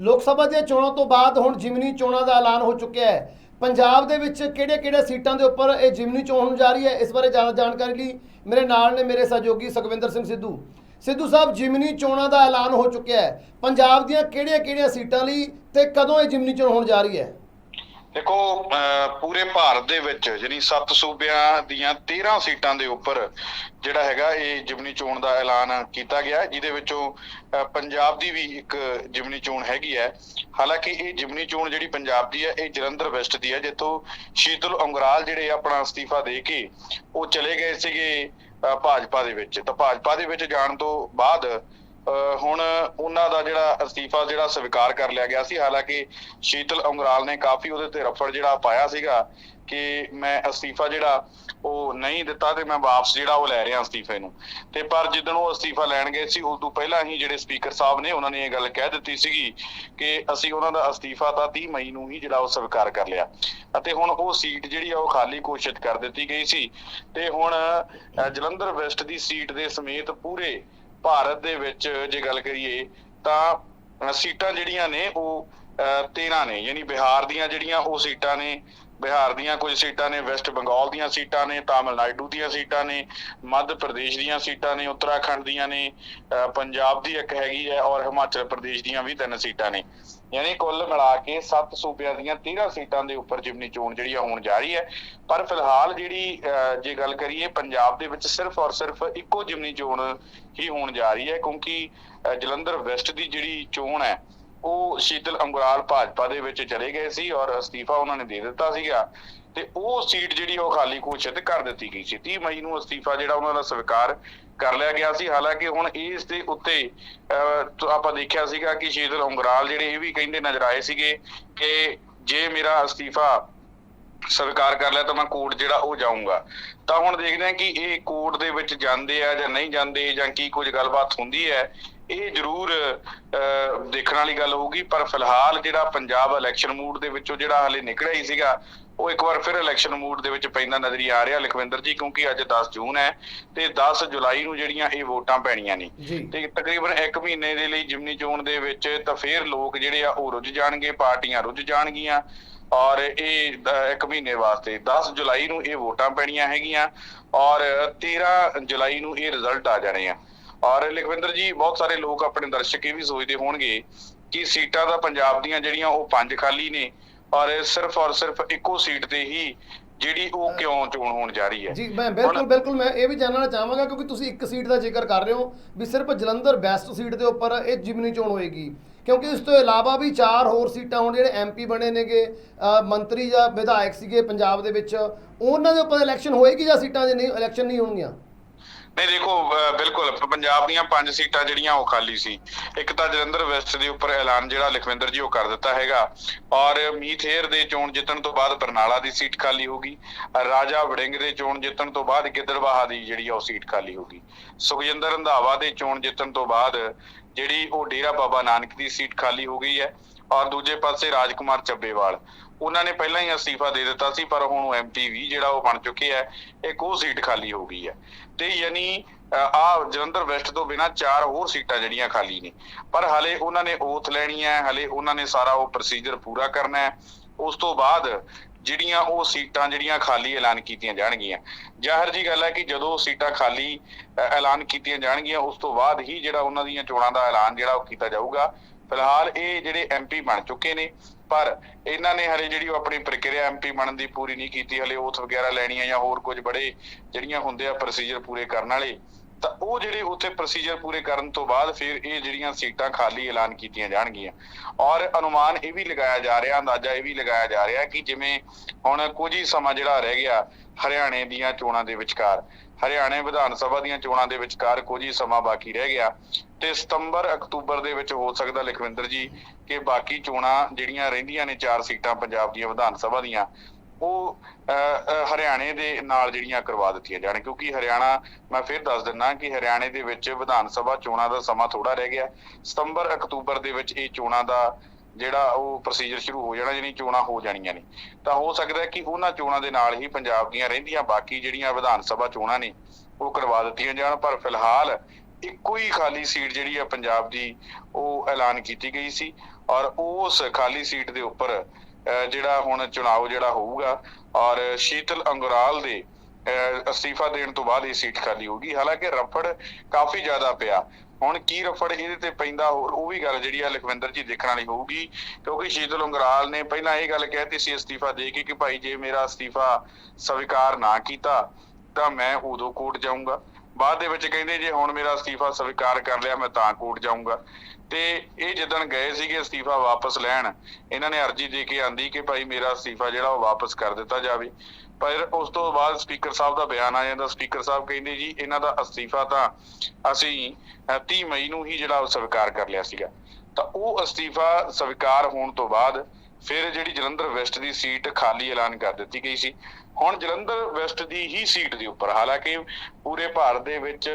ਲੋਕ ਸਭਾ ਦੀਆਂ ਚੋਣਾਂ ਤੋਂ ਬਾਅਦ ਹੁਣ ਜਿਮਨੀ ਚੋਣਾਂ ਦਾ ਐਲਾਨ ਹੋ ਚੁੱਕਿਆ ਹੈ। ਪੰਜਾਬ ਦੇ ਵਿੱਚ ਕਿਹੜੇ-ਕਿਹੜੇ ਸੀਟਾਂ ਦੇ ਉੱਪਰ ਇਹ ਜਿਮਨੀ ਚੋਣ ਹੋਣ ਜਾ ਰਹੀ ਹੈ, ਇਸ ਬਾਰੇ ਜ਼ਿਆਦਾ ਜਾਣਕਾਰੀ ਲਈ ਮੇਰੇ ਨਾਲ ਨੇ ਮੇਰੇ ਸਹਿਯੋਗੀ ਸੁਖਵਿੰਦਰ ਸਿੰਘ ਸਿੱਧੂ। ਸਿੱਧੂ ਸਾਹਿਬ, ਜਿਮਨੀ ਚੋਣਾਂ ਦਾ ਐਲਾਨ ਹੋ ਚੁੱਕਿਆ ਹੈ। ਪੰਜਾਬ ਦੀਆਂ ਕਿਹੜੀਆਂ-ਕਿਹੜੀਆਂ ਸੀਟਾਂ ਲਈ ਤੇ ਕਦੋਂ ਇਹ ਜਿਮਨੀ ਚੋਣ ਹੋਣ ਜਾ ਰਹੀ ਹੈ? ਦੇਖੋ, ਅਹ, ਪੂਰੇ ਭਾਰਤ ਦੇ ਵਿੱਚ ਜਾਨੀ 7 ਸੂਬਿਆਂ ਦੀਆਂ 13 ਸੀਟਾਂ ਦੇ ਉੱਪਰ ਜਿਹੜਾ ਹੈਗਾ ਇਹ ਜਿਮਨੀ ਚੋਣ ਦਾ ਐਲਾਨ ਕੀਤਾ ਗਿਆ ਜਿਹਦੇ ਵਿੱਚੋਂ ਪੰਜਾਬ ਦੀ ਵੀ ਇੱਕ ਜਿਮਨੀ ਚੋਣ ਹੈਗੀ ਹੈ। ਹਾਲਾਂਕਿ ਇਹ ਜਿਮਨੀ ਚੋਣ ਜਿਹੜੀ ਪੰਜਾਬ ਦੀ ਹੈ, ਇਹ ਜਲੰਧਰ ਵੈਸਟ ਦੀ ਹੈ, ਜਿੱਥੋਂ ਸ਼ੀਤਲ ਅੰਗਰਾਲ ਜਿਹੜੇ ਆਪਣਾ ਅਸਤੀਫਾ ਦੇ ਕੇ ਉਹ ਚਲੇ ਗਏ ਸੀਗੇ ਭਾਜਪਾ ਦੇ ਵਿੱਚ। ਤਾਂ ਭਾਜਪਾ ਦੇ ਵਿੱਚ ਜਾਣ ਤੋਂ ਬਾਅਦ ਹੁਣ ਉਹਨਾਂ ਦਾ ਜਿਹੜਾ ਅਸਤੀਫਾ, ਜਿਹੜਾ ਸਵੀਕਾਰ ਕਰ ਲਿਆ ਗਿਆ ਸੀ, ਹਾਲਾਂਕਿ ਸ਼ੀਤਲ ਉਂਗਰਾਲ ਨੇ ਕਾਫੀ ਉਹਦੇ ਤੇ ਰਫੜ ਜਿਹੜਾ ਪਾਇਆ ਸੀਗਾ ਕਿ ਮੈਂ ਅਸਤੀਫਾ ਜਿਹੜਾ ਉਹ ਨਹੀਂ ਦਿੱਤਾ ਤੇ ਮੈਂ ਵਾਪਸ ਜਿਹੜਾ ਉਹ ਲੈ ਰਿਹਾ ਅਸਤੀਫੇ ਨੂੰ। ਤੇ ਪਰ ਜਿੱਦਣ ਉਹ ਅਸਤੀਫਾ ਲੈਣ ਗਏ ਸੀ, ਉਸ ਤੋਂ ਪਹਿਲਾਂ ਹੀ ਜਿਹੜੇ ਸਪੀਕਰ ਸਾਹਿਬ ਨੇ ਉਹਨਾਂ ਨੇ ਇਹ ਗੱਲ ਕਹਿ ਦਿੱਤੀ ਸੀਗੀ ਕਿ ਅਸੀਂ ਉਹਨਾਂ ਦਾ ਅਸਤੀਫਾ ਤਾਂ 30 ਮਈ ਨੂੰ ਹੀ ਜਿਹੜਾ ਉਹ ਸਵੀਕਾਰ ਕਰ ਲਿਆ। ਅਤੇ ਹੁਣ ਉਹ ਸੀਟ ਜਿਹੜੀ ਆ, ਉਹ ਖਾਲੀ ਘੋਸ਼ਿਤ ਕਰ ਦਿੱਤੀ ਗਈ ਸੀ। ਤੇ ਹੁਣ ਜਲੰਧਰ ਵੈਸਟ ਦੀ ਸੀਟ ਦੇ ਸਮੇਤ ਪੂਰੇ ਭਾਰਤ ਦੇ ਵਿੱਚ ਜੇ ਗੱਲ ਕਰੀਏ ਤਾਂ ਸੀਟਾਂ ਜਿਹੜੀਆਂ ਨੇ ਉਹ, ਅਹ 13 ਨੇ, ਯਾਨੀ ਬਿਹਾਰ ਦੀਆਂ ਜਿਹੜੀਆਂ ਉਹ ਸੀਟਾਂ ਨੇ, ਬਿਹਾਰ ਦੀਆਂ ਕੁਝ ਸੀਟਾਂ ਨੇ, ਵੈਸਟ ਬੰਗਾਲ ਦੀਆਂ ਸੀਟਾਂ ਨੇ ਤਾਮਿਲਨਾਡੂ ਦੀਆਂ ਸੀਟਾਂ ਨੇ, ਮੱਧ ਪ੍ਰਦੇਸ਼ ਦੀਆਂ ਸੀਟਾਂ ਨੇ, ਉੱਤਰਾਖੰਡ ਦੀਆਂ ਨੇ, ਅਹ, ਪੰਜਾਬ ਦੀ ਇੱਕ ਹੈਗੀ ਹੈ ਔਰ ਹਿਮਾਚਲ ਪ੍ਰਦੇਸ਼ ਦੀਆਂ ਵੀ ਤਿੰਨ ਸੀਟਾਂ ਨੇ। ਯਾਨੀ ਕੁੱਲ ਮਿਲਾ ਕੇ 7 ਸੂਬਿਆਂ ਦੀਆਂ 13 ਸੀਟਾਂ ਦੇ ਉੱਪਰ ਜਿਮਨੀ ਚੋਣ ਜਿਹੜੀ ਆ ਹੋਣ ਜਾ ਰਹੀ ਹੈ। ਪਰ ਫਿਲਹਾਲ ਜਿਹੜੀ ਅਹ, ਜੇ ਗੱਲ ਕਰੀਏ ਪੰਜਾਬ ਦੇ ਵਿੱਚ ਸਿਰਫ ਔਰ ਸਿਰਫ ਇੱਕੋ ਜਿਮਨੀ ਚੋਣ ਹੀ ਹੋਣ ਜਾ ਰਹੀ ਹੈ ਕਿਉਂਕਿ ਜਲੰਧਰ ਵੈਸਟ ਦੀ ਜਿਹੜੀ ਚੋਣ ਹੈ ਉਹ ਸ਼ੀਤਲ ਅੰਗੁਰਾਲ ਭਾਜਪਾ ਦੇ ਵਿੱਚ ਚਲੇ ਗਏ ਸੀ ਔਰ ਅਸਤੀਫਾ ਉਹਨਾਂ ਨੇ ਦੇ ਦਿੱਤਾ ਸੀਗਾ। ਤੇ ਉਹ ਸੀਟ ਜਿਹੜੀ ਉਹ ਖਾਲੀ ਘੋਸ਼ਿਤ ਕਰ ਦਿੱਤੀ ਗਈ ਸੀ। 30 ਮਈ ਨੂੰ ਅਸਤੀਫਾ ਜਿਹੜਾ ਉਹਨਾਂ ਦਾ ਸਵੀਕਾਰ ਕਰ ਲਿਆ ਗਿਆ ਸੀ। ਹਾਲਾਂਕਿ ਹੁਣ ਇਸ ਦੇ ਉੱਤੇ ਅਹ, ਆਪਾਂ ਦੇਖਿਆ ਸੀਗਾ ਕਿ ਸ਼ੀਤਲ ਅੰਗੁਰਾਲ ਜਿਹੜੇ ਇਹ ਵੀ ਕਹਿੰਦੇ ਨਜ਼ਰ ਆਏ ਸੀਗੇ ਕਿ ਜੇ ਮੇਰਾ ਅਸਤੀਫਾ ਸਵੀਕਾਰ ਕਰ ਲਿਆ ਤਾਂ ਮੈਂ ਕੋਰਟ ਜਿਹੜਾ ਉਹ ਜਾਊਂਗਾ। ਤਾਂ ਹੁਣ ਦੇਖਦੇ ਹਾਂ ਕਿ ਇਹ ਕੋਰਟ ਦੇ ਵਿੱਚ ਜਾਂਦੇ ਆ ਜਾਂ ਨਹੀਂ ਜਾਂਦੇ ਜਾਂ ਕੀ ਕੁਝ ਗੱਲਬਾਤ ਹੁੰਦੀ ਹੈ ਇਹ ਜ਼ਰੂਰ ਅਹ, ਦੇਖਣ ਵਾਲੀ ਗੱਲ ਹੋਊਗੀ। ਪਰ ਫਿਲਹਾਲ ਜਿਹੜਾ ਪੰਜਾਬ ਇਲੈਕਸ਼ਨ ਮੂਡ ਦੇ ਵਿੱਚੋਂ ਜਿਹੜਾ ਹਲੇ ਨਿਕਲਿਆ ਹੀ ਸੀਗਾ ਉਹ ਇੱਕ ਵਾਰ ਫਿਰ ਇਲੈਕਸ਼ਨ ਮੂਡ ਦੇ ਵਿੱਚ ਪੈਂਦਾ ਨਜ਼ਰ ਆ ਰਿਹਾ ਲਖਵਿੰਦਰ ਜੀ ਕਿਉਂਕਿ ਅੱਜ 10 ਜੂਨ ਹੈ ਤੇ 10 ਜੁਲਾਈ ਨੂੰ ਜਿਹੜੀਆਂ ਇਹ ਵੋਟਾਂ ਪੈਣੀਆਂ ਨੇ ਤੇ ਤਕਰੀਬਨ 1 ਮਹੀਨੇ ਦੇ ਲਈ ਜਿਮਨੀ ਚੋਣ ਦੇ ਵਿੱਚ ਤਾਂ ਫੇਰ ਲੋਕ ਜਿਹੜੇ ਆ ਉਹ ਰੁੱਝ ਜਾਣਗੇ ਪਾਰਟੀਆਂ ਰੁੱਝ ਜਾਣਗੀਆਂ ਔਰ ਇਹ ਦ- ਇੱਕ ਮਹੀਨੇ ਵਾਸਤੇ 10 ਜੁਲਾਈ ਨੂੰ ਇਹ ਵੋਟਾਂ ਪੈਣੀਆਂ ਹੈਗੀਆਂ ਔਰ 13 ਜੁਲਾਈ ਨੂੰ ਇਹ ਰਿਜ਼ਲਟ ਆ ਜਾਣੇ ਆ। ਔਰ ਲਖਵਿੰਦਰ ਜੀ ਬਹੁਤ ਸਾਰੇ ਲੋਕ ਆਪਣੇ ਦਰਸ਼ਕ ਇਹ ਵੀ ਸੋਚਦੇ ਹੋਣਗੇ ਕਿ ਸੀਟਾਂ ਤਾਂ ਪੰਜਾਬ ਦੀਆਂ ਜਿਹੜੀਆਂ ਉਹ ਪੰਜ ਖਾਲੀ ਨੇ ਔਰ ਸਿਰਫ ਔਰ ਸਿਰਫ ਇੱਕੋ ਸੀਟ ਤੇ ਹੀ ਜਿਹੜੀ ਉਹ ਕਿਉਂ ਚੋਣ ਹੋਣ ਜਾ ਰਹੀ ਹੈ? ਜੀ ਮੈਂ ਬਿਲਕੁਲ ਬਿਲਕੁਲ ਮੈਂ ਇਹ ਵੀ ਜਾਣਨਾ ਚਾਹਾਂਗਾ ਕਿਉਂਕਿ ਤੁਸੀਂ ਇੱਕ ਸੀਟ ਦਾ ਜ਼ਿਕਰ ਕਰ ਰਹੇ ਹੋ ਵੀ ਸਿਰਫ ਜਲੰਧਰ ਵੈਸਟ ਸੀਟ ਦੇ ਉੱਪਰ ਇਹ ਜਿਮਨੀ ਚੋਣ ਹੋਏਗੀ। ਕਿਉਂਕਿ ਇਸ ਤੋਂ ਇਲਾਵਾ ਵੀ ਚਾਰ ਹੋਰ ਸੀਟਾਂ ਹੁਣ ਜਿਹੜੇ ਐਮਪੀ ਬਣੇ ਨੇਗੇ ਮੰਤਰੀ ਜਾਂ ਵਿਧਾਇਕ ਸੀਗੇ ਪੰਜਾਬ ਦੇ ਵਿੱਚ ਉਹਨਾਂ ਦੇ ਉੱਪਰ ਇਲੈਕਸ਼ਨ ਹੋਏਗੀ ਜਾਂ ਸੀਟਾਂ ਦੇ ਨਹੀਂ ਇਲੈਕਸ਼ਨ ਨਹੀਂ ਹੋਣਗੀਆਂ? ਨਹੀਂ, ਦੇਖੋ ਬਿਲਕੁਲ ਪੰਜਾਬ ਦੀਆਂ ਪੰਜ ਸੀਟਾਂ ਜਿਹੜੀਆਂ ਉਹ ਖਾਲੀ ਸੀ। ਇੱਕ ਤਾਂ ਜਲੰਧਰ ਵੈਸਟ ਦੇ ਉੱਪਰ ਐਲਾਨ ਜਿਹੜਾ ਲਖਵਿੰਦਰ ਜੀ ਉਹ ਕਰ ਦਿੱਤਾ ਹੈਗਾ। ਔਰ ਮੀਥੇਰ ਦੇ ਚੋਣ ਜਿੱਤਣ ਤੋਂ ਬਾਅਦ ਬਰਨਾਲਾ ਦੀ ਸੀਟ ਖਾਲੀ ਹੋਗੀ ਰਾਜਾ ਵੜਿੰਗ ਦੇ ਚੋਣ ਜਿੱਤਣ ਤੋਂ ਬਾਅਦ ਗਿੱਦੜਬਾਹਾ ਦੀ ਜਿਹੜੀ ਆ ਉਹ ਸੀਟ ਖਾਲੀ ਹੋਗੀ ਸੁਖਜਿੰਦਰ ਰੰਧਾਵਾ ਦੇ ਚੋਣ ਜਿੱਤਣ ਤੋਂ ਬਾਅਦ ਜਿਹੜੀ ਉਹ ਡੇਰਾ ਬਾਬਾ ਨਾਨਕ ਦੀ ਸੀਟ ਖਾਲੀ ਹੋ ਗਈ ਹੈ। ਔਰ ਦੂਜੇ ਪਾਸੇ ਰਾਜਕੁਮਾਰ ਚੱਬੇਵਾਲ। ਉਹਨਾਂ ਨੇ ਪਹਿਲਾਂ ਹੀ ਅਸਤੀਫਾ ਦੇ ਦਿੱਤਾ ਸੀ, ਪਰ ਹੁਣ ਉਹ ਐਮਪੀ ਵੀ, ਜਿਹੜਾ ਉਹ ਬਣ ਚੁੱਕੇ ਹੈ ਇੱਕ ਉਹ ਸੀਟ ਖਾਲੀ ਹੋ ਗਈ ਹੈ ਤੇ ਯਾਨੀ ਆ ਜਲੰਧਰ ਵੈਸਟ ਤੋਂ ਬਿਨਾ ਚਾਰ ਹੋਰ ਸੀਟਾਂ ਜਿਹੜੀਆਂ ਖਾਲੀ ਨੇ। ਪਰ ਹਲੇ ਉਹਨਾਂ ਨੇ ਓਥ ਲੈਣੀ ਹੈ ਹਲੇ ਉਹਨਾਂ ਨੇ ਸਾਰਾ ਉਹ ਪ੍ਰੋਸੀਜਰ ਪੂਰਾ ਕਰਨਾ ਹੈ ਉਸ ਤੋਂ ਬਾਅਦ ਜਿਹੜੀਆਂ ਉਹ ਸੀਟਾਂ ਜਿਹੜੀਆਂ ਖਾਲੀ ਐਲਾਨ ਕੀਤੀਆਂ ਜਾਣਗੀਆਂ। ਜ਼ਾਹਰ ਜੀ ਗੱਲ ਹੈ ਕਿ ਜਦੋਂ ਸੀਟਾਂ ਖਾਲੀ ਐਲਾਨ ਕੀਤੀਆਂ ਜਾਣਗੀਆਂ, ਉਸ ਤੋਂ ਬਾਅਦ ਹੀ ਜਿਹੜਾ ਉਹਨਾਂ ਦੀਆਂ ਚੋਣਾਂ ਦਾ ਐਲਾਨ ਜਿਹੜਾ ਉਹ ਕੀਤਾ ਜਾਊਗਾ ਫਿਲਹਾਲ ਇਹ ਜਿਹੜੇ ਐਮਪੀ ਬਣ ਚੁੱਕੇ ਨੇ, ਪਰ ਇਹਨਾਂ ਨੇ ਹਲੇ ਜਿਹੜੀ ਆਪਣੀ ਪ੍ਰਕਿਰਿਆ ਐਮਪੀ ਬਣਨ ਦੀ ਪੂਰੀ ਨਹੀਂ ਕੀਤੀ, ਹਲੇ ਓਥ ਵਗੈਰਾ ਲੈਣੀਆਂ ਜਾਂ ਹੋਰ ਕੁਝ ਬੜੇ ਜਿਹੜੀਆਂ ਹੁੰਦੇ ਆ ਪ੍ਰੋਸੀਜਰ ਪੂਰੇ ਕਰਨ ਵਾਲੇ, ਤਾਂ ਉਹ ਜਿਹੜੇ ਉੱਥੇ ਪ੍ਰੋਸੀਜਰ ਪੂਰੇ ਕਰਨ ਤੋਂ ਬਾਅਦ ਫਿਰ ਇਹ ਜਿਹੜੀਆਂ ਸੀਟਾਂ ਖਾਲੀ ਐਲਾਨ ਕੀਤੀਆਂ ਜਾਣਗੀਆਂ। ਔਰ ਅਨੁਮਾਨ ਇਹ ਵੀ ਲਗਾਇਆ ਜਾ ਰਿਹਾ, ਅੰਦਾਜ਼ਾ ਇਹ ਵੀ ਲਗਾਇਆ ਜਾ ਰਿਹਾ ਕਿ ਜਿਵੇਂ ਹੁਣ ਕੁਝ ਹੀ ਸਮਾਂ ਜਿਹੜਾ ਰਹਿ ਗਿਆ ਹਰਿਆਣੇ ਦੀਆਂ ਚੋਣਾਂ ਦੇ ਵਿਚਕਾਰ ਹਰਿਆਣੇ ਵਿਧਾਨ ਸਭਾ ਦੀਆਂ ਚੋਣਾਂ ਦੇ ਵਿਚਕਾਰ ਕੁਝ ਹੀ ਸਮਾਂ ਬਾਕੀ ਰਹਿ ਗਿਆ ਤੇ ਸਤੰਬਰ ਅਕਤੂਬਰ ਦੇ ਵਿੱਚ ਹੋ ਸਕਦਾ ਲਖਵਿੰਦਰ ਜੀ ਕਿ ਬਾਕੀ ਚੋਣਾਂ ਜਿਹੜੀਆਂ ਰਹਿੰਦੀਆਂ ਨੇ ਚਾਰ ਸੀਟਾਂ ਪੰਜਾਬ ਦੀਆਂ ਵਿਧਾਨ ਸਭਾ ਦੀਆਂ ਉਹ ਅਹ, ਹਰਿਆਣੇ ਦੇ ਨਾਲ ਜਿਹੜੀਆਂ ਕਰਵਾ ਦਿੱਤੀਆਂ ਜਾਣ। ਕਿਉਂਕਿ ਹਰਿਆਣਾ ਮੈਂ ਫਿਰ ਦੱਸ ਦਿੰਨਾ ਕਿ ਹਰਿਆਣੇ ਦੇ ਵਿੱਚ ਵਿਧਾਨ ਸਭਾ ਚੋਣਾਂ ਦਾ ਸਮਾਂ ਥੋੜਾ ਰਹਿ ਗਿਆ। ਸਤੰਬਰ ਅਕਤੂਬਰ ਦੇ ਵਿੱਚ ਇਹ ਚੋਣਾਂ ਦਾ ਜਿਹੜਾ ਉਹ ਪ੍ਰੋਸੀਜਰ ਸ਼ੁਰੂ ਹੋ ਜਾਣਾ ਜਿਹਨੀ ਚੋਣਾਂ ਹੋ ਜਾਣੀਆਂ ਨੇ। ਤਾਂ ਹੋ ਸਕਦਾ ਕਿ ਉਹਨਾਂ ਚੋਣਾਂ ਦੇ ਨਾਲ ਹੀ ਪੰਜਾਬ ਦੀਆਂ ਰਹਿੰਦੀਆਂ ਬਾਕੀ ਜਿਹੜੀਆਂ ਵਿਧਾਨ ਸਭਾ ਚੋਣਾਂ ਨੇ ਉਹ ਕਰਵਾ ਦਿੱਤੀਆਂ ਜਾਣ। ਪਰ ਫਿਲਹਾਲ ਇੱਕੋ ਹੀ ਖਾਲੀ ਸੀਟ ਜਿਹੜੀ ਆ ਪੰਜਾਬ ਦੀ ਉਹ ਐਲਾਨ ਕੀਤੀ ਗਈ ਸੀ। ਔਰ ਉਸ ਖਾਲੀ ਸੀਟ ਦੇ ਉੱਪਰ ਅਹ, ਜਿਹੜਾ ਹੁਣ ਚੁਣਾਵ ਜਿਹੜਾ ਹੋਊਗਾ ਔਰ ਸ਼ੀਤਲ ਅੰਗਰਾਲ ਦੇ ਅਹ, ਅਸਤੀਫਾ ਦੇਣ ਤੋਂ ਬਾਅਦ ਇਹ ਸੀਟ ਖਾਲੀ ਹੋਊਗੀ ਹਾਲਾਂਕਿ ਰਫੜ ਕਾਫੀ ਜ਼ਿਆਦਾ ਪਿਆ। ਹੁਣ ਕੀ ਰਫੜ ਇਹਦੇ ਤੇ ਪੈਂਦਾ, ਹੋਰ ਉਹ ਵੀ ਗੱਲ ਜਿਹੜੀ ਆ ਲਖਵਿੰਦਰ ਜੀ ਦੇਖਣ ਵਾਲੀ ਹੋਊਗੀ, ਕਿਉਂਕਿ ਸ਼ੀਤਲ ਅੰਗਰਾਲ ਨੇ ਪਹਿਲਾਂ ਇਹ ਗੱਲ ਕਹਿਤੀ ਸੀ ਅਸਤੀਫਾ ਦੇ ਕੇ ਕਿ ਭਾਈ ਜੇ ਮੇਰਾ ਅਸਤੀਫਾ ਸਵੀਕਾਰ ਨਾ ਕੀਤਾ, ਤਾਂ ਮੈਂ ਉਦੋਂ ਕੋਰਟ ਜਾਊਂਗਾ। ਬਾਅਦ ਦੇ ਵਿੱਚ ਕਹਿੰਦੇ ਜੇ ਹੁਣ ਮੇਰਾ ਅਸਤੀਫਾ ਸਵੀਕਾਰ ਕਰ ਲਿਆ, ਮੈਂ ਤਾਂ ਕੋਰਟ ਜਾਊਂਗਾ। ਤੇ ਇਹ ਜਿੱਦਣ ਗਏ ਸੀਗੇ ਅਸਤੀਫਾ ਵਾਪਸ ਲੈਣ, ਇਹਨਾਂ ਨੇ ਅਰਜੀ ਦੇ ਕੇ ਆਂਦੀ ਕਿ ਭਾਈ ਮੇਰਾ ਅਸਤੀਫਾ ਜਿਹੜਾ ਉਹ ਵਾਪਸ ਕਰ ਦਿੱਤਾ ਜਾਵੇ। ਪਰ ਉਸ ਤੋਂ ਬਾਅਦ ਸਪੀਕਰ ਸਾਹਿਬ ਦਾ ਬਿਆਨ ਆ ਜਾਂਦਾ। ਸਪੀਕਰ ਸਾਹਿਬ ਕਹਿੰਦੇ ਜੀ ਇਹਨਾਂ ਦਾ ਅਸਤੀਫਾ ਤਾਂ ਅਸੀਂ ਅਹ, 30 ਮਈ ਨੂੰ ਹੀ ਜਿਹੜਾ ਉਹ ਸਵੀਕਾਰ ਕਰ ਲਿਆ ਸੀਗਾ। ਤਾਂ ਉਹ ਅਸਤੀਫਾ ਸਵੀਕਾਰ ਹੋਣ ਤੋਂ ਬਾਅਦ ਫਿਰ ਜਿਹੜੀ ਜਲੰਧਰ ਵੈਸਟ ਦੀ ਸੀਟ ਖਾਲੀ ਐਲਾਨ ਕਰ ਦਿੱਤੀ ਗਈ ਸੀ। ਹੁਣ ਜਲੰਧਰ ਵੈਸਟ ਦੀ ਹੀ ਸੀਟ ਦੇ ਉੱਪਰ ਹਾਲਾਂਕਿ ਪੂਰੇ ਭਾਰਤ ਦੇ ਵਿੱਚ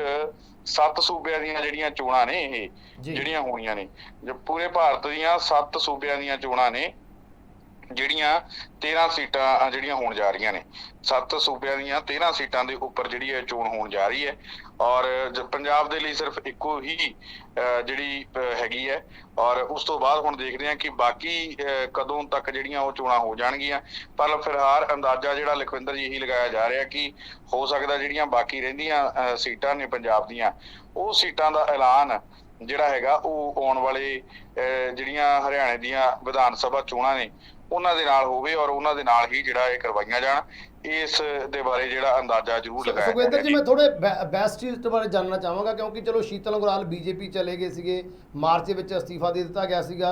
ਸੱਤ ਸੂਬਿਆਂ ਦੀਆਂ ਜਿਹੜੀਆਂ ਚੋਣਾਂ ਨੇ ਇਹ। ਜਿਹੜੀਆਂ ਹੋਣੀਆਂ ਨੇ ਜੋ ਪੂਰੇ ਭਾਰਤ ਦੀਆਂ ਸੱਤ ਸੂਬਿਆਂ ਦੀਆਂ ਚੋਣਾਂ ਨੇ ਜਿਹੜੀਆਂ 13 ਸੀਟਾਂ ਜਿਹੜੀਆਂ ਹੋਣ ਜਾ ਰਹੀਆਂ ਨੇ। ਸੱਤ ਸੂਬਿਆਂ ਦੀਆਂ 13 ਸੀਟਾਂ ਦੇ ਉੱਪਰ ਜਿਹੜੀ ਹੈ ਚੋਣ ਹੋਣ ਜਾ ਰਹੀ ਹੈ। ਔਰ ਪੰਜਾਬ ਦੇ ਲਈ ਸਿਰਫ ਇੱਕੋ ਹੀ ਜਿਹੜੀ ਹੈਗੀ ਹੈ। ਔਰ ਉਸ ਤੋਂ ਬਾਅਦ ਹੁਣ ਦੇਖਦੇ ਹਾਂ ਕਿ ਬਾਕੀ ਕਦੋਂ ਤੱਕ ਜਿਹੜੀਆਂ ਉਹ ਚੋਣਾਂ ਹੋ ਜਾਣਗੀਆਂ। ਪਰ ਫਿਲਹਾਲ ਅੰਦਾਜ਼ਾ ਜਿਹੜਾ ਲਖਵਿੰਦਰ ਜੀ ਇਹੀ ਲਗਾਇਆ ਜਾ ਰਿਹਾ ਕਿ ਹੋ ਸਕਦਾ ਜਿਹੜੀਆਂ ਬਾਕੀ ਰਹਿੰਦੀਆਂ ਅ, ਸੀਟਾਂ ਨੇ ਪੰਜਾਬ ਦੀਆਂ ਉਹ ਸੀਟਾਂ ਦਾ ਐਲਾਨ ਜਿਹੜਾ ਹੈਗਾ ਉਹ ਆਉਣ ਵਾਲੇ ਅਹ, ਜਿਹੜੀਆਂ ਹਰਿਆਣੇ ਦੀਆਂ ਵਿਧਾਨ ਸਭਾ ਚੋਣਾਂ ਨੇ ਉਹਨਾਂ ਦੇ ਨਾਲ ਹੋਵੇ ਔਰ ਉਹਨਾਂ ਦੇ ਨਾਲ ਹੀ ਜਿਹੜਾ ਇਹ ਕਰਵਾਈਆਂ ਜਾਣ ਇਸ ਦੇ ਬਾਰੇ ਜਿਹੜਾ ਅੰਦਾਜ਼ਾ ਜ਼ਰੂਰ ਲਗਾਇਆ ਜਾ ਸੁਖਵਿੰਦਰ ਜੀ ਮੈਂ ਥੋੜੇ ਬੈਸਟ ਚੀਜ਼ ਬਾਰੇ ਜਾਣਨਾ ਚਾਹਾਂਗਾ ਕਿਉਂਕਿ ਚਲੋ ਸ਼ੀਤਲ ਅੰਗਰਾਲ ਬੀਜੇਪੀ ਚਲੇ ਗਏ ਸੀਗੇ ਮਾਰਚ ਵਿੱਚ ਅਸਤੀਫਾ ਦੇ ਦਿੱਤਾ ਗਿਆ ਸੀਗਾ।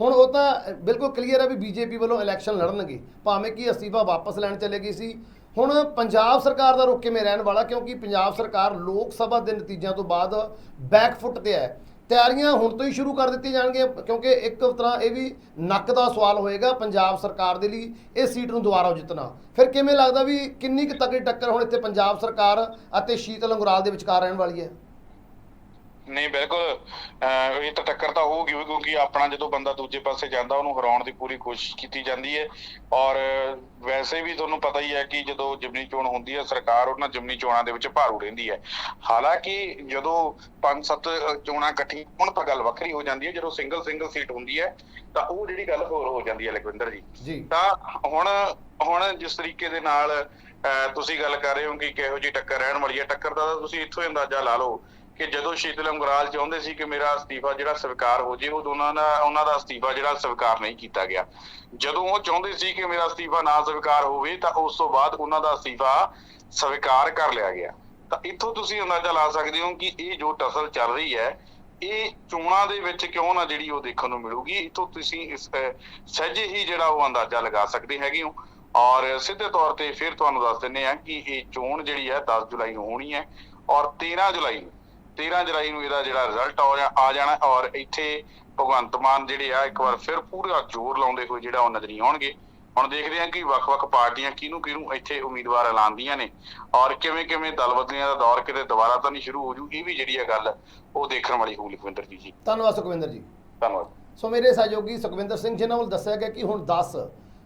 ਹੁਣ ਉਹ ਤਾਂ ਬਿਲਕੁਲ ਕਲੀਅਰ ਹੈ ਵੀ ਬੀਜੇਪੀ ਵੱਲੋਂ ਇਲੈਕਸ਼ਨ ਲੜਨਗੇ ਭਾਵੇਂ ਕਿ ਅਸਤੀਫਾ ਵਾਪਸ ਲੈਣ ਚਲੇ ਗਈ ਸੀ। ਹੁਣ ਪੰਜਾਬ ਸਰਕਾਰ ਦਾ ਰੁਖ ਕਿਵੇਂ ਰਹਿਣ ਵਾਲਾ ਕਿਉਂਕਿ ਪੰਜਾਬ ਸਰਕਾਰ ਲੋਕ ਸਭਾ ਦੇ ਨਤੀਜਿਆਂ ਤੋਂ ਬਾਅਦ ਬੈਕਫੁੱਟ ਤੇ ਹੈ। ਤਿਆਰੀਆਂ ਹੁਣ ਤੋਂ ਹੀ ਸ਼ੁਰੂ ਕਰ ਦਿੱਤੀਆਂ ਜਾਣਗੀਆਂ, ਕਿਉਂਕਿ ਇੱਕ ਤਰ੍ਹਾਂ ਇਹ ਵੀ ਨੱਕ ਦਾ ਸਵਾਲ ਹੋਏਗਾ ਪੰਜਾਬ ਸਰਕਾਰ ਦੇ ਲਈ, ਇਹ ਸੀਟ ਨੂੰ ਦੁਬਾਰਾ ਜਿੱਤਣਾ। ਫਿਰ ਕਿਵੇਂ ਲੱਗਦਾ ਵੀ ਕਿੰਨੀ ਕੁ ਤਕੜੀ ਟੱਕਰ ਹੁਣ ਇੱਥੇ ਪੰਜਾਬ ਸਰਕਾਰ ਅਤੇ ਸ਼ੀਤਲ ਅੰਗਰਾਲ ਦੇ ਵਿਚਕਾਰ ਰਹਿਣ ਵਾਲੀ ਹੈ? ਨਹੀਂ ਬਿਲਕੁਲ ਅਹ ਇਹ ਤਾਂ ਟੱਕਰ ਤਾਂ ਹੋਊਗੀ ਕਿਉਂਕਿ ਆਪਣਾ ਜਦੋਂ ਬੰਦਾ ਦੂਜੇ ਪਾਸੇ ਜਾਂਦਾ ਉਹਨੂੰ ਹਰਾਉਣ ਦੀ ਪੂਰੀ ਕੋਸ਼ਿਸ਼ ਕੀਤੀ ਜਾਂਦੀ ਹੈ। ਔਰ ਵੈਸੇ ਵੀ ਤੁਹਾਨੂੰ ਪਤਾ ਹੀ ਹੈ ਕਿ ਜਦੋਂ ਜਿਮਨੀ ਚੋਣ ਹੁੰਦੀ ਹੈ ਸਰਕਾਰ ਉਹਨਾਂ ਜਿਮਨੀ ਚੋਣਾਂ ਦੇ ਵਿੱਚ ਭਾਰੂ ਰਹਿੰਦੀ ਹੈ। ਹਾਲਾਂਕਿ ਜਦੋਂ ਪੰਜ ਸੱਤ ਚੋਣਾਂ ਇਕੱਠੀਆਂ ਹੁਣ ਤਾਂ ਗੱਲ ਵੱਖਰੀ ਹੋ ਜਾਂਦੀ ਹੈ। ਜਦੋਂ ਸਿੰਗਲ ਸਿੰਗਲ ਸੀਟ ਹੁੰਦੀ ਹੈ ਤਾਂ ਉਹ ਜਿਹੜੀ ਗੱਲ ਹੋਰ ਹੋ ਜਾਂਦੀ ਹੈ ਲਖਵਿੰਦਰ ਜੀ। ਤਾਂ ਹੁਣ ਹੁਣ ਜਿਸ ਤਰੀਕੇ ਦੇ ਨਾਲ ਅਹ, ਤੁਸੀਂ ਗੱਲ ਕਰ ਰਹੇ ਹੋ ਕਿ ਕਿਹੋ ਜੀ ਟੱਕਰ ਰਹਿਣ ਵਾਲੀ ਹੈ। ਟੱਕਰ ਦਾ ਤਾਂ ਤੁਸੀਂ ਇੱਥੋਂ ਹੀ ਅੰਦਾਜ਼ਾ ਲਾ ਲਓ। ਕਿ ਜਦੋਂ ਸ਼ੀਤਲ ਅੰਗਰਾਲ ਚਾਹੁੰਦੇ ਸੀ ਕਿ ਮੇਰਾ ਅਸਤੀਫਾ ਜਿਹੜਾ ਸਵੀਕਾਰ ਹੋ ਜੇ ਉਹ ਦੋਨਾਂ ਦਾ, ਉਹਨਾਂ ਦਾ ਅਸਤੀਫਾ ਜਿਹੜਾ ਸਵੀਕਾਰ ਨਹੀਂ ਕੀਤਾ ਗਿਆ। ਜਦੋਂ ਉਹ ਚਾਹੁੰਦੇ ਸੀ ਕਿ ਮੇਰਾ ਅਸਤੀਫਾ ਨਾ ਸਵੀਕਾਰ ਹੋਵੇ, ਤਾਂ ਉਸ ਤੋਂ ਬਾਅਦ ਉਹਨਾਂ ਦਾ ਅਸਤੀਫਾ ਸਵੀਕਾਰ ਕਰ ਲਿਆ ਗਿਆ। ਤਾਂ ਇੱਥੋਂ ਤੁਸੀਂ ਅੰਦਾਜ਼ਾ ਲਾ ਸਕਦੇ ਹੋ ਕਿ ਇਹ ਜੋ ਟਸਲ ਚੱਲ ਰਹੀ ਹੈ, ਇਹ ਚੋਣਾਂ ਦੇ ਵਿੱਚ ਕਿਉਂ ਨਾ ਜਿਹੜੀ ਉਹ ਦੇਖਣ ਨੂੰ ਮਿਲੂਗੀ? ਇਥੋਂ ਤੁਸੀਂ ਇਸ ਸਹਿਜੇ ਹੀ ਜਿਹੜਾ ਉਹ ਅੰਦਾਜ਼ਾ ਲਗਾ ਸਕਦੇ ਹੈਗੇ ਹੋ। ਔਰ ਸਿੱਧੇ ਤੌਰ ਤੇ ਫਿਰ ਤੁਹਾਨੂੰ ਦੱਸ ਦਿੰਨੇ ਆ ਕਿ ਇਹ ਚੋਣ ਜਿਹੜੀ ਹੈ 10 ਜੁਲਾਈ ਨੂੰ ਹੋਣੀ ਹੈ। ਔਰ 13 ਜੁਲਾਈ ਨੂੰ 13 ਜੁਲਾਈ ਨੂੰ ਇਹਦਾ ਜਿਹੜਾ ਰਿਜ਼ਲਟ ਆ ਜਾਣਾ ਔਰ ਇੱਥੇ ਭਗਵੰਤ ਮਾਨ ਜਿਹੜੇ ਆ ਇੱਕ ਵਾਰ ਫਿਰ ਪੂਰਾ ਜ਼ੋਰ ਲਾਉਂਦੇ ਹੋਏ ਜਿਹੜਾ ਉਹ ਨਜ਼ਰੀ ਆਉਣਗੇ। ਹੁਣ ਦੇਖਦੇ ਹਾਂ ਕਿ ਵੱਖ-ਵੱਖ ਪਾਰਟੀਆਂ ਕਿਹਨੂੰ ਕਿਹਨੂੰ ਇੱਥੇ ਉਮੀਦਵਾਰ ਐਲਾਨਦੀਆਂ ਨੇ। ਔਰ ਕਿਵੇਂ ਕਿਵੇਂ ਦਲ ਬਦਲੀਆਂ ਦਾ ਦੌਰ ਕਿਤੇ ਦੁਬਾਰਾ ਤਾਂ ਨਹੀਂ ਸ਼ੁਰੂ ਹੋ ਜੂ ਇਹ ਵੀ ਜਿਹੜੀ ਆ ਗੱਲ ਉਹ ਦੇਖਣ ਵਾਲੀ ਹੋਊ ਲਖਵਿੰਦਰ ਜੀ ਜੀ। ਧੰਨਵਾਦ ਸੁਖਵਿੰਦਰ ਜੀ। ਧੰਨਵਾਦ। ਸੋ ਮੇਰੇ ਸਹਿਯੋਗੀ ਸੁਖਵਿੰਦਰ ਸਿੰਘ ਜਿਨ੍ਹਾਂ ਵੱਲ ਦੱਸਿਆ ਗਿਆ ਕਿ ਹੁਣ 10